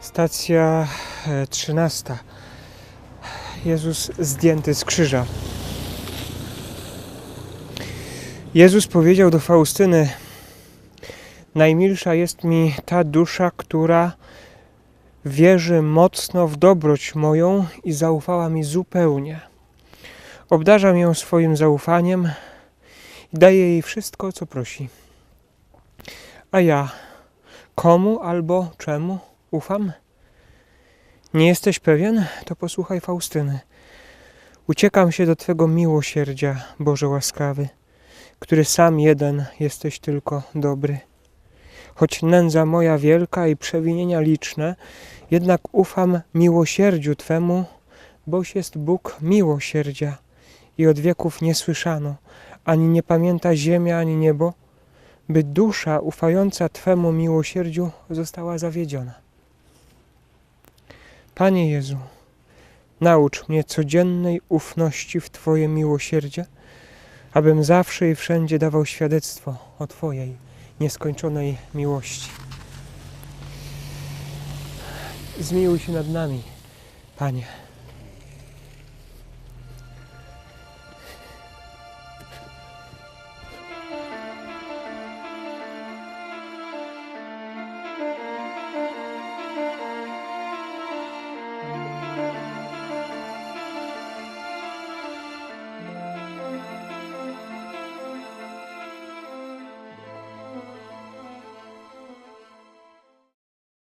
Stacja e, 13. Jezus zdjęty z krzyża. Jezus powiedział do Faustyny: Najmilsza jest mi ta dusza, która wierzy mocno w dobroć moją i zaufała mi zupełnie. Obdarzam ją swoim zaufaniem i daję jej wszystko, co prosi. A ja komu albo czemu ufam? Nie jesteś pewien? To posłuchaj Faustyny. Uciekam się do Twego miłosierdzia, Boże łaskawy, który sam jeden jesteś tylko dobry. Choć nędza moja wielka i przewinienia liczne, jednak ufam miłosierdziu Twemu, boś jest Bóg miłosierdzia i od wieków nie słyszano, ani nie pamięta ziemia, ani niebo, by dusza ufająca Twemu miłosierdziu została zawiedziona. Panie Jezu, naucz mnie codziennej ufności w Twoje miłosierdzie, abym zawsze i wszędzie dawał świadectwo o Twojej nieskończonej miłości. Zmiłuj się nad nami, Panie.